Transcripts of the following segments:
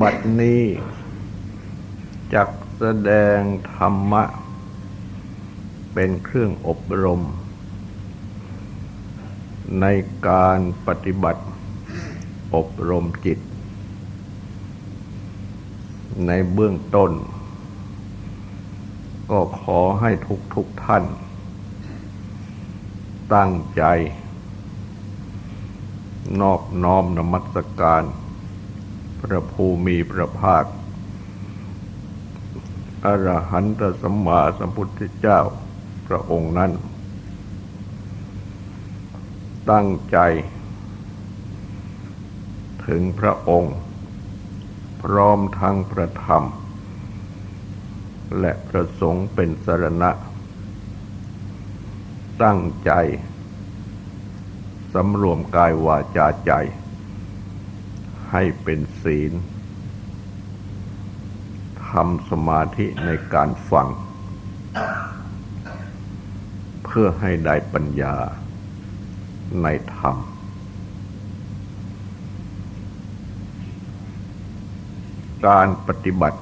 บัดนี้จักแสดงธรรมะ เป็นเครื่องอบรม ในการปฏิบัติอบรมจิต ในเบื้องต้น ก็ขอให้ทุกทุกๆท่าน ตั้งใจ นอบน้อมนมัสการ พระภูมิพระภาคอรหันตสัมมาสัมพุทธเจ้าพระองค์นั้น ตั้งใจ ถึงพระองค์ พร้อมทั้งพระธรรม และพระสงฆ์เป็นสรณะ ตั้งใจสำรวมกายวาจาใจ ให้เป็นศีลทำสมาธิในการฟัง เพื่อให้ได้ปัญญาในธรรม การปฏิบัติ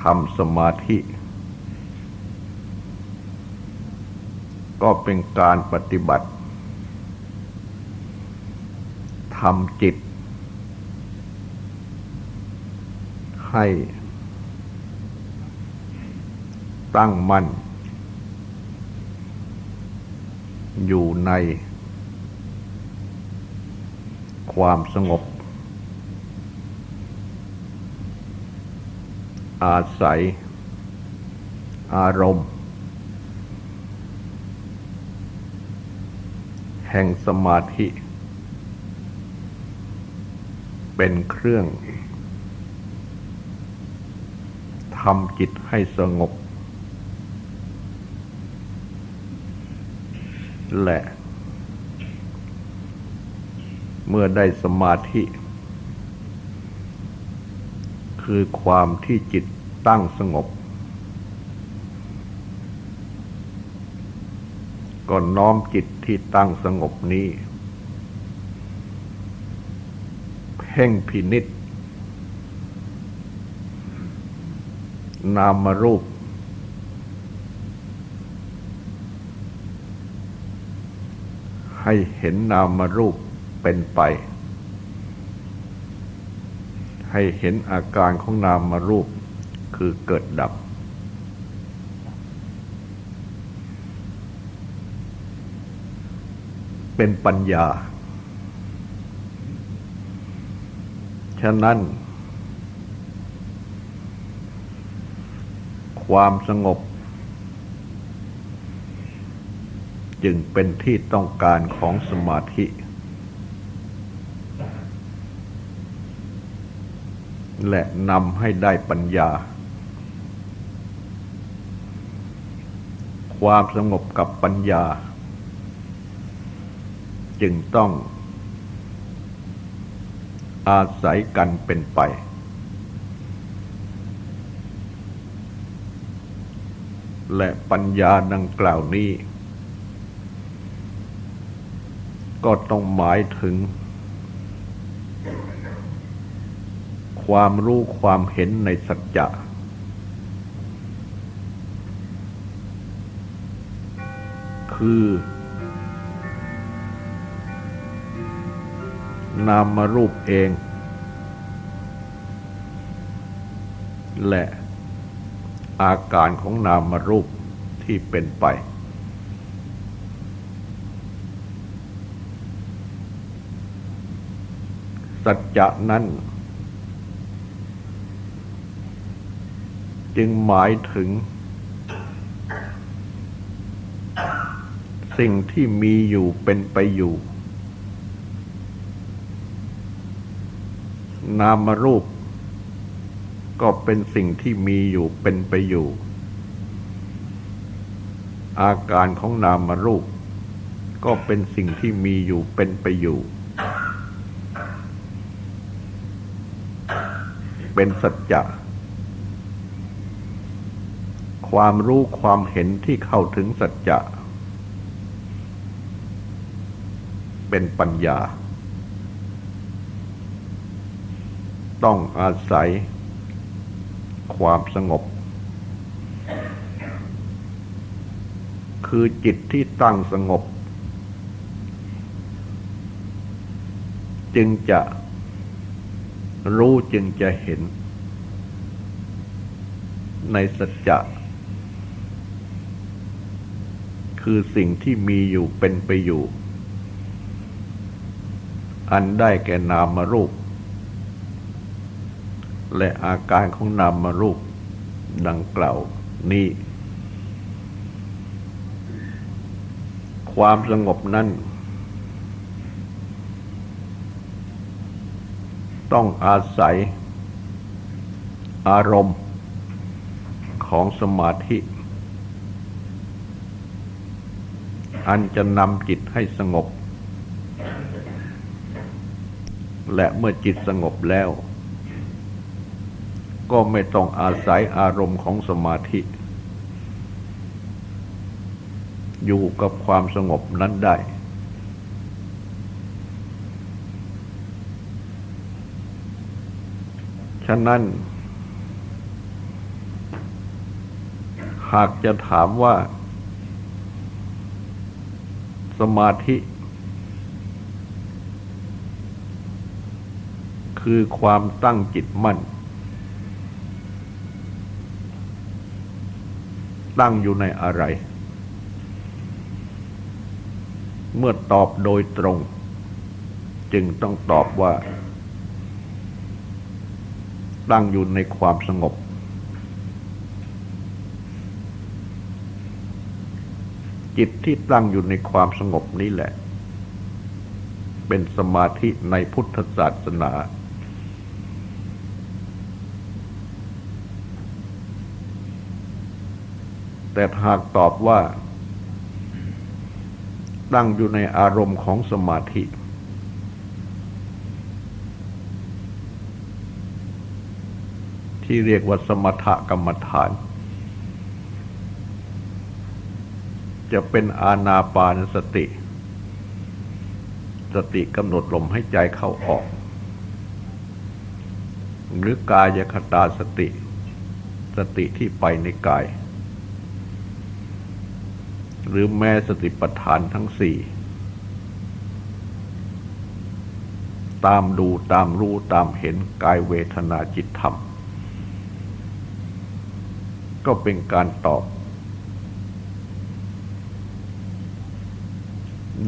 ทำสมาธิ ก็เป็นการปฏิบัติ ทำจิต ให้ ตั้งมั่น อยู่ใน ความสงบ อาศัย อารมณ์ แห่งสมาธิ เป็นเครื่องทำจิตให้สงบ และ เมื่อได้สมาธิ คือความที่จิตตั้งสงบ ก็น้อมจิตที่ตั้งสงบนี้ เพ่งพินิษนามรูป ให้เห็นนามรูปเป็นไป ให้เห็นอาการของนามรูปคือเกิดดับ เป็นปัญญา ฉะนั้น ความสงบ จึงเป็นที่ต้องการของสมาธิ และนำให้ได้ปัญญา ความสงบกับปัญญา จึงต้อง อาศัยกันเป็นไป และปัญญาดังกล่าวนี้ ก็ต้องหมายถึง ความรู้ความเห็นในสัจจะคือ นามรูปเอง และอาการของนามรูปที่เป็นไป สัจจะนั้นจึงหมายถึง สิ่งที่มีอยู่เป็นไปอยู่ นามรูป ก็เป็นสิ่งที่มีอยู่เป็นไปอยู่ อาการของนามรูป ก็เป็นสิ่งที่มีอยู่เป็นไปอยู่ เป็นสัจจะความรู้ความเห็นที่เข้าถึงสัจจะ เป็นปัญญา ต้องอาศัยความสงบ คือจิตที่ตั้งสงบ จึงจะรู้จึงจะเห็น ในสัจจะคือสิ่งที่มีอยู่เป็นไปอยู่ อันได้แก่นามรูป และอาการของนามารูปดังกล่าวนี้ ความสงบนั้น ต้องอาศัย อารมณ์ของสมาธิ อันจะนำจิตให้สงบ และเมื่อจิตสงบแล้ว ก็ไม่ต้องอาศัยอารมณ์ของสมาธิ อยู่กับความสงบนั้นได้ ฉะนั้น หากจะถามว่า สมาธิ คือความตั้งจิตมั่น ตั้งอยู่ในอะไร เมื่อตอบโดยตรง จึงต้องตอบว่า ตั้งอยู่ในความสงบ จิตที่ตั้งอยู่ในความสงบนี้แหละ เป็นสมาธิในพุทธศาสนา แต่หากตอบว่า ตั้งอยู่ในอารมณ์ของสมาธิ ที่เรียกว่าสมถกรรมฐาน จะเป็นอาณาปานสติ สติกำหนดลมให้ใจเข้าออก หรือกายคตาสติ สติที่ไปในกาย หรือแม้สติปัฏฐานทั้งสี่ ตามดูตามรู้ตามเห็นกายเวทนาจิตธรรม ก็เป็นการตอบ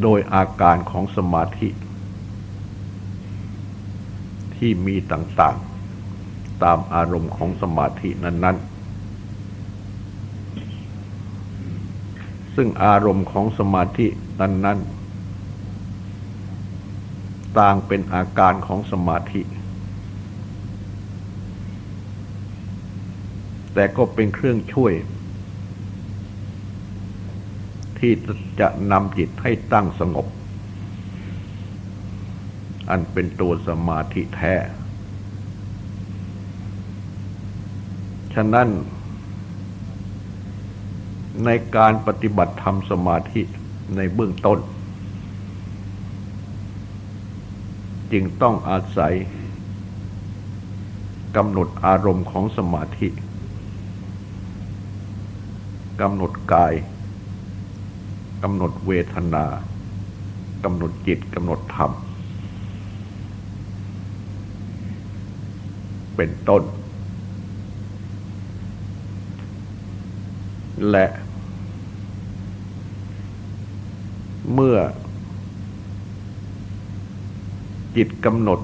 โดยอาการของสมาธิ ที่มีต่างๆ ตามอารมณ์ของสมาธินั้น ๆ ซึ่งอารมณ์ของสมาธินั้น ๆ ต่างเป็นอาการของสมาธิ แต่ก็เป็นเครื่องช่วย ที่จะนำจิตให้ตั้งสงบ อันเป็นตัวสมาธิแท้ ฉะนั้น ในการปฏิบัติธรรมสมาธิในเบื้องต้น จึงต้องอาศัยกำหนดอารมณ์ของสมาธิกำหนดกายกำหนดเวทนากำหนดจิตกำหนดธรรม เป็นต้น และ เมื่อ จิตกำหนด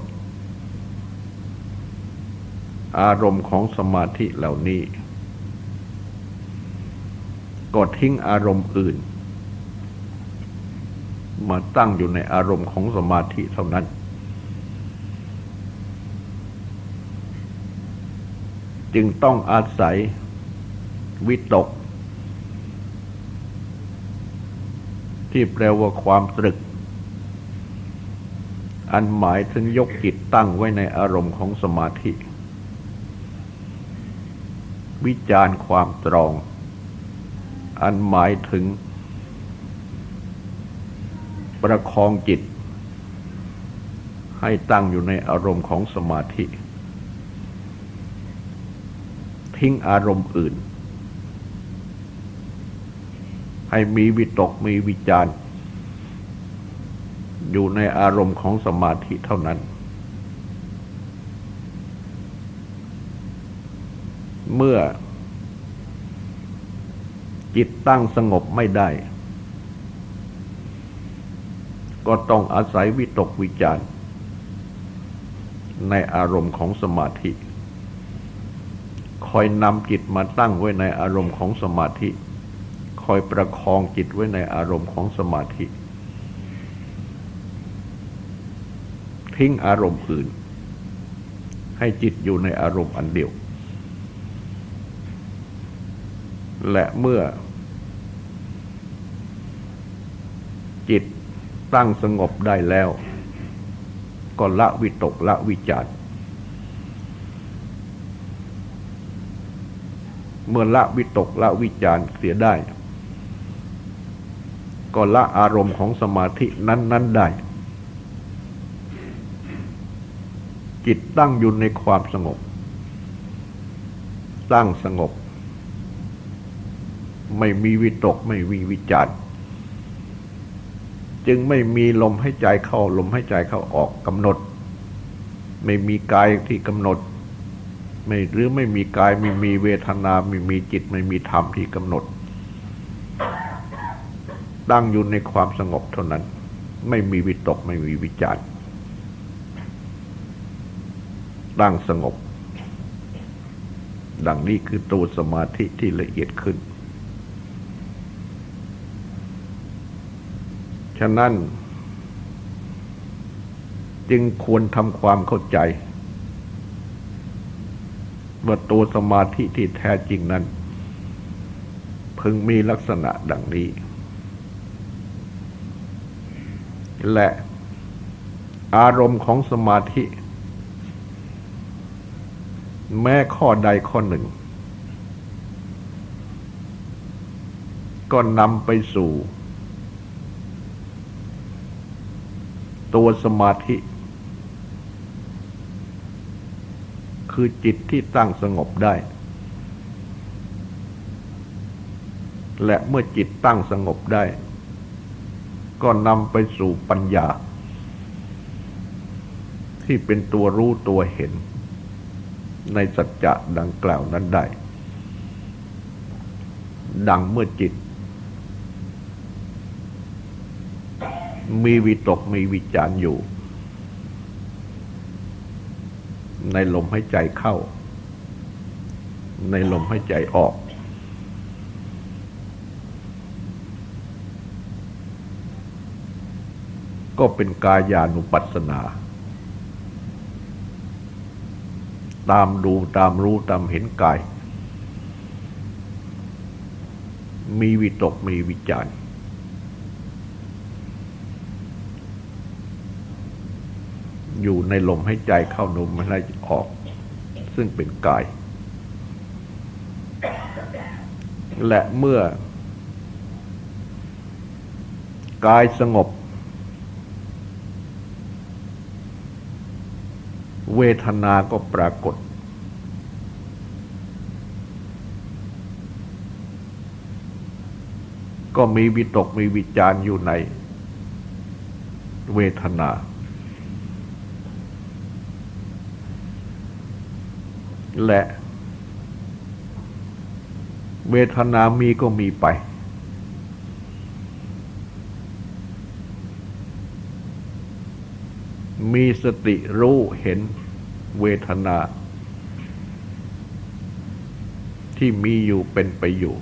อารมณ์ของสมาธิเหล่านี้ ก็ทิ้งอารมณ์อื่น มาตั้งอยู่ในอารมณ์ของสมาธิเท่านั้นจึงต้องอาศัยวิตก ที่แปลว่าความตรึก อันหมายถึงยกจิตตั้งไว้ในอารมณ์ของสมาธิ วิจารณ์ความตรอง อันหมายถึง ประคองจิต ให้ตั้งอยู่ในอารมณ์ของสมาธิ ทิ้งอารมณ์อื่น ให้มีวิตกมีวิจารณ์อยู่ในอารมณ์ของสมาธิเท่านั้น เมื่อ จิตตั้งสงบไม่ได้ ก็ต้องอาศัยวิตกวิจารณ์ในอารมณ์ของสมาธิ คอยนำจิตมาตั้งไว้ในอารมณ์ของสมาธิ อยประคองจิตไว้ในอารมณ์ของสมาธิ ทิ้งอารมณ์อื่น ให้จิตอยู่ในอารมณ์อันเดียว และเมื่อ จิตตั้งสงบได้แล้ว ก็ละวิตกละวิจารเมื่อละวิตกละวิจารเสียได้ ก็ละอารมณ์ของสมาธินั้น ๆได้ จิตตั้งอยู่ในความสงบ ตั้งสงบ ไม่มีวิตกไม่มีวิจารจึงไม่มีลมให้ใจเข้าลมให้ใจเข้าออกกำหนด ไม่มีกายที่กำหนดไม่หรือไม่มีกายไม่มีเวทนาไม่มีจิตไม่มีธรรมที่กำหนด ตั้งอยู่ในความสงบเท่านั้น ไม่มีวิตกไม่มีวิจารณ์ตั้งสงบ ดังนี้คือตัวสมาธิที่ละเอียดขึ้น ฉะนั้นจึงควรทำความเข้าใจ ว่าตัวสมาธิที่แท้จริงนั้น พึงมีลักษณะดังนี้ และอารมณ์ของสมาธิ แม้ข้อใดข้อหนึ่ง ก็นำไปสู่ ตัวสมาธิ คือจิตที่ตั้งสงบได้ และเมื่อจิตตั้งสงบได้ ก็นำไปสู่ปัญญา ที่เป็นตัวรู้ตัวเห็น ในสัจจะดังกล่าวนั้นได้ ดังเมื่อจิต มีวิตกมีวิจารอยู่ ในลมหายใจเข้า ในลมหายใจออก ก็เป็นกายานุปัสสนา ตามดูตามรู้ตามเห็นกาย มีวิตกมีวิจารอยู่ในลมให้ใจเข้าลมหายใจออก ซึ่งเป็นกาย และเมื่อกายสงบ เวทนาก็ปรากฏ ก็มีวิตกมีวิจารอยู่ในเวทนา และ เวทนามีก็มีไป มีสติรู้เห็นเวทนา ที่มีอยู่เป็นไปอยู่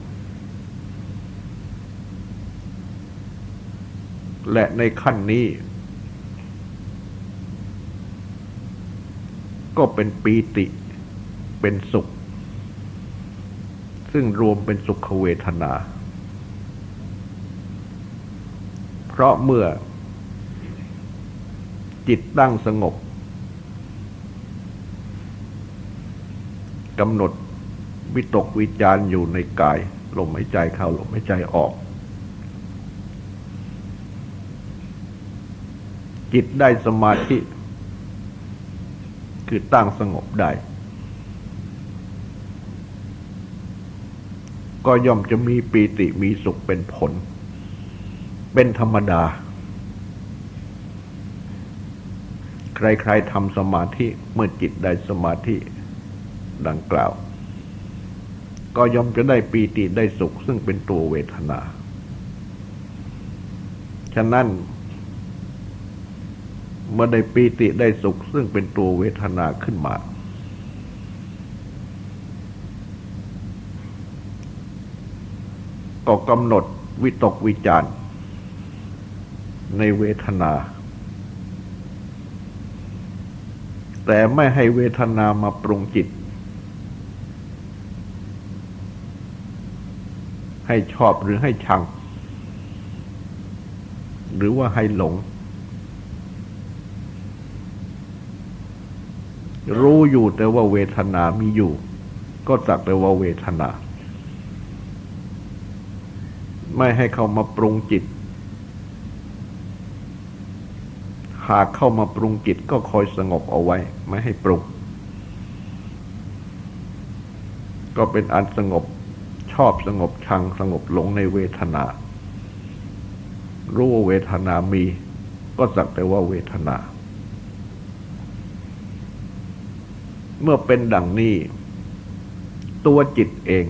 และในขั้นนี้ ก็เป็นปีติเป็นสุข ซึ่งรวมเป็นสุขเวทนา เพราะเมื่อ จิตตั้งสงบกำหนดวิตกวิจารอยู่ในกาย ลมหายใจเข้าลมหายใจออก จิตได้สมาธิ คือตั้งสงบได้ ก็ย่อมจะมีปีติมีสุขเป็นผล เป็นธรรมดา ใครๆทำสมาธิเมื่อจิตได้สมาธิดังกล่าว ก็ย่อมจะได้ปีติได้สุขซึ่งเป็นตัวเวทนา ฉะนั้น เมื่อได้ปีติได้สุขซึ่งเป็นตัวเวทนาขึ้นมา ก็กำหนดวิตกวิจารณ์ในเวทนา แต่ไม่ให้เวทนามาปรุงจิต ให้ชอบหรือให้ชัง หรือว่าให้หลง รู้อยู่แต่ว่าเวทนามีอยู่ ก็สักแต่ว่าเวทนา ไม่ให้เขามาปรุงจิต หากเข้ามาปรุงจิตก็คอยสงบเอาไว้ ไม่ให้ปรุงก็เป็นอันสงบชอบสงบชังสงบหลงในเวทนา รู้ว่าเวทนามี ก็สักแต่ว่าเวทนา เมื่อเป็นดังนี้ ตัวจิตเอง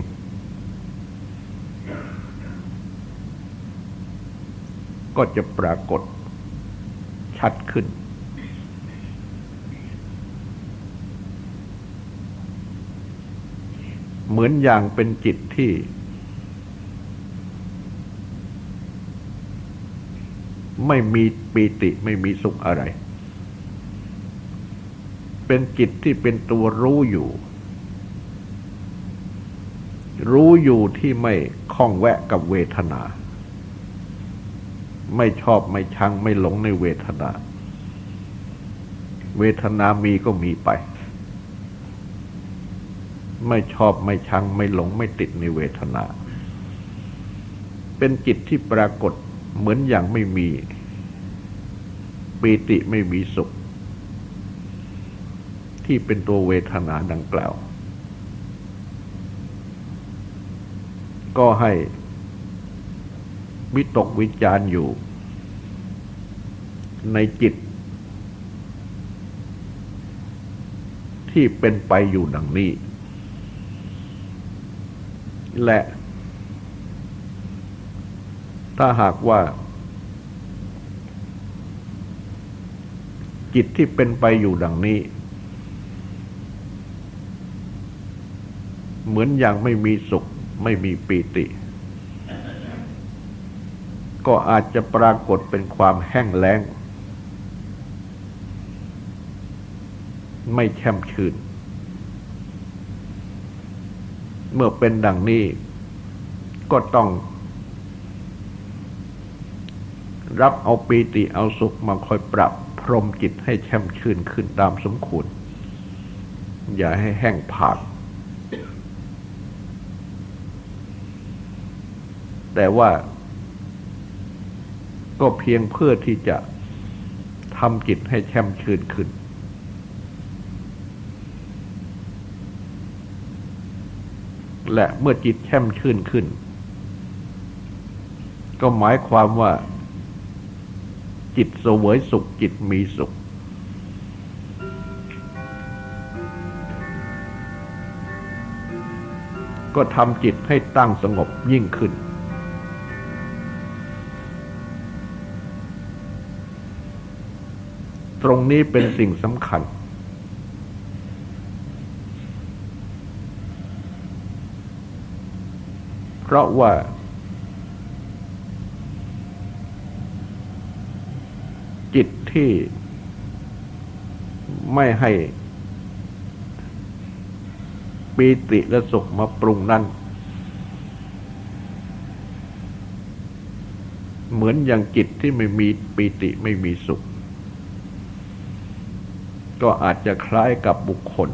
ก็จะปรากฏ ชัดขึ้น เหมือนอย่างเป็นจิตที่ ไม่มีปีติไม่มีสุขอะไร เป็นจิตที่เป็นตัวรู้อยู่ รู้อยู่ที่ไม่คล้องแวะกับเวทนา ไม่ชอบไม่ชัง ไม่หลงในเวทนา เวทนามีก็มีไป ไม่ชอบไม่ชัง ไม่หลงไม่ติดในเวทนา เป็นจิตที่ปรากฏเหมือนอย่างไม่มี ปีติไม่มีสุข ที่เป็นตัวเวทนาดังกล่าว ก็ให้ วิตกวิจารณ์อยู่ ในจิต ที่เป็นไปอยู่ดังนี้ และ ถ้าหากว่า จิตที่เป็นไปอยู่ดังนี้ เหมือนอย่างไม่มีสุขไม่มีปีติ ก็อาจจะปรากฏเป็นความแห้งแล้ง ไม่แช่มชื่น เมื่อเป็นดังนี้ ก็ต้อง รับเอาปีติเอาสุขมาคอยปรับพรมจิตให้แช่มชื่นขึ้นตามสมควรอย่าให้แห้งผากแต่ว่า ก็เพียงเพื่อที่จะทำจิตให้แช่มชื่นขึ้น และเมื่อจิตแช่มชื่นขึ้น ก็หมายความว่า จิตสวยสุขจิตมีสุข ก็ทำจิตให้ตั้งสงบยิ่งขึ้น ตรงนี้เป็นสิ่งสำคัญ เพราะว่า จิตที่ไม่ให้ปีติและสุขมาปรุงนั้นเหมือนอย่างจิตที่ไม่มีปีติไม่มีสุข ก็อาจจะคล้ายกับบุคคล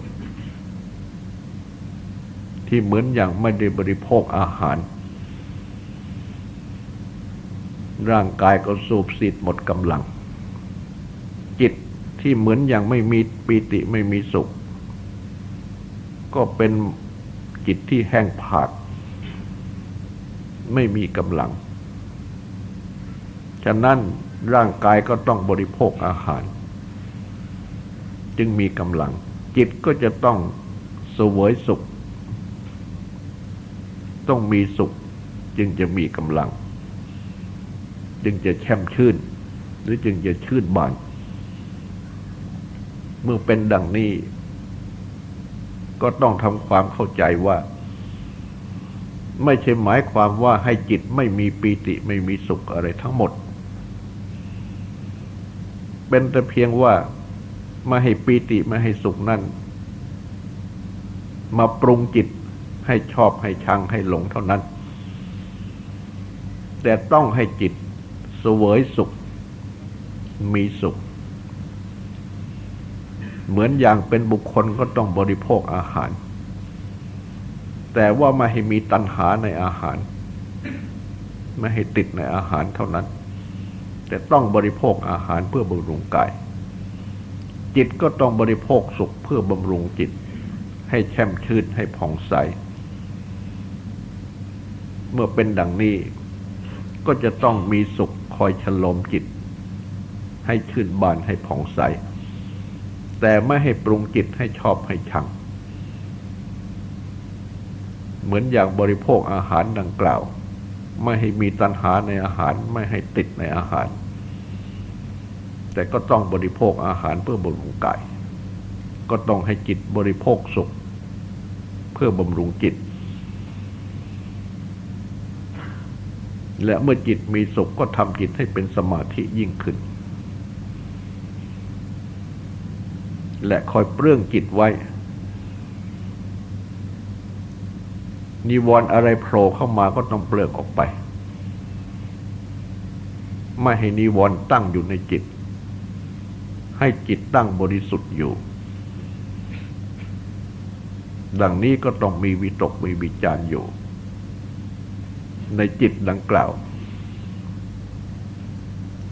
ที่เหมือนอย่างไม่ได้บริโภคอาหาร ร่างกายก็สูบสิทธิ์หมดกำลัง จิตที่เหมือนอย่างไม่มีปีติไม่มีสุข ก็เป็นจิตที่แห้งผาก ไม่มีกำลัง ฉะนั้นร่างกายก็ต้องบริโภคอาหาร จึงมีกำลัง จิตก็จะต้องสวยสุข ต้องมีสุข จึงจะมีกำลัง จึงจะแช่มชื่น หรือจึงจะชื่นบาน เมื่อเป็นดังนี้ ก็ต้องทำความเข้าใจว่า ไม่ใช่หมายความว่าให้จิตไม่มีปีติไม่มีสุขอะไรทั้งหมด เป็นแต่เพียงว่า มาให้ปีติมาให้สุขนั่น มาปรุงจิตให้ชอบให้ชังให้หลงเท่านั้น แต่ต้องให้จิตเสวยสุข มีสุข เหมือนอย่างเป็นบุคคลก็ต้องบริโภคอาหาร แต่ว่าไม่ให้มีตัณหาในอาหาร ไม่ให้ติดในอาหารเท่านั้น แต่ต้องบริโภคอาหารเพื่อบำรุงกาย จิตก็ต้องบริโภคสุขเพื่อบำรุงจิต ให้แช่มชื่นให้ผ่องใส เมื่อเป็นดังนี้ ก็จะต้องมีสุขคอยฉลมจิต ให้ชื่นบานให้ผ่องใส แต่ไม่ให้ปรุงจิตให้ชอบให้ชัง เหมือนอย่างบริโภคอาหารดังกล่าว ไม่ให้มีตัณหาในอาหารไม่ให้ติดในอาหาร แต่ก็ต้องบริโภคอาหารเพื่อบำรุงกาย ก็ต้องให้จิตบริโภคสุข เพื่อบำรุงจิต และเมื่อจิตมีสุขก็ทำจิตให้เป็นสมาธิยิ่งขึ้น และคอยเปลื้องจิตไว้ นิวรณ์อะไรโผล่เข้ามาก็ต้องเปลือกออกไปไม่ให้นิวรณ์ตั้งอยู่ในจิต ให้จิตตั้งบริสุทธิ์อยู่ ดังนี้ก็ต้องมีวิตกมีวิจารณ์อยู่ ในจิตดังกล่าว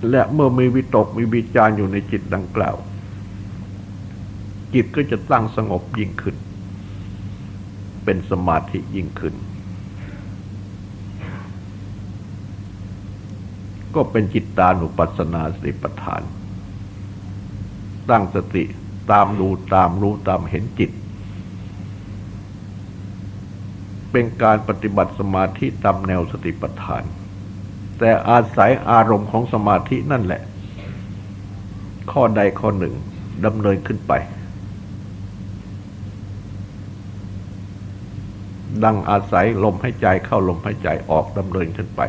และเมื่อมีวิตกมีวิจารณ์อยู่ในจิตดังกล่าว จิตก็จะตั้งสงบยิ่งขึ้น เป็นสมาธิยิ่งขึ้น ก็เป็นจิตตานุปัสสนาสติปัฏฐาน ตั้งสติ ตามดูตามรู้ตามเห็นจิต เป็นการปฏิบัติสมาธิตามแนวสติปัฏฐาน แต่อาศัยอารมณ์ของสมาธินั่นแหละ ข้อใดข้อหนึ่งดำเนินขึ้นไป ดังอาศัยลมหายใจเข้าลมหายใจออกดำเนินขึ้นไป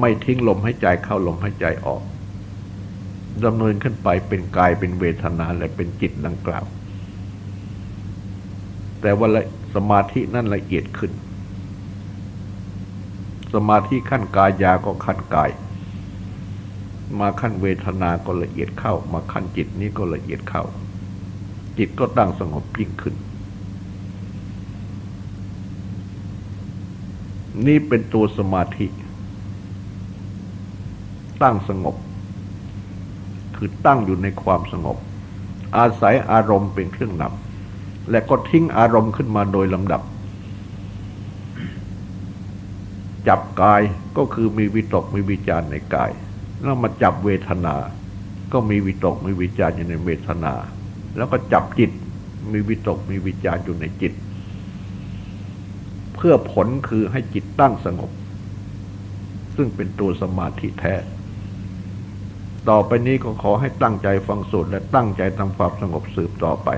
ไม่ทิ้งลมหายใจเข้าลมหายใจออก ดำเนินขึ้นไปเป็นกายเป็นเวทนาและเป็นจิตดังกล่าว แต่ว่าสมาธินั่นละเอียดขึ้น สมาธิขั้นกายาก็ขั้นกาย มาขั้นเวทนาก็ละเอียดเข้า มาขั้นจิตนี้ก็ละเอียดเข้า จิตก็ตั้งสงบยิ่งขึ้น นี่เป็นตัวสมาธิ ตั้งสงบ คือตั้งอยู่ในความสงบ อาศัยอารมณ์เป็นเครื่องนำและก็ทิ้งอารมณ์ขึ้นมาโดยลำดับ จับกายก็คือมีวิตกมีวิจารในกาย แล้วมาจับเวทนา ก็มีวิตกมีวิจารอยู่ในเวทนา แล้วก็จับจิตมีวิตกมีวิจารอยู่ในจิต เพื่อผลคือให้จิตตั้งสงบ ซึ่งเป็นตัวสมาธิแท้ ต่อไปนี้ก็ขอให้ตั้งใจฟังสูตรและตั้งใจทำความสงบสืบต่อไป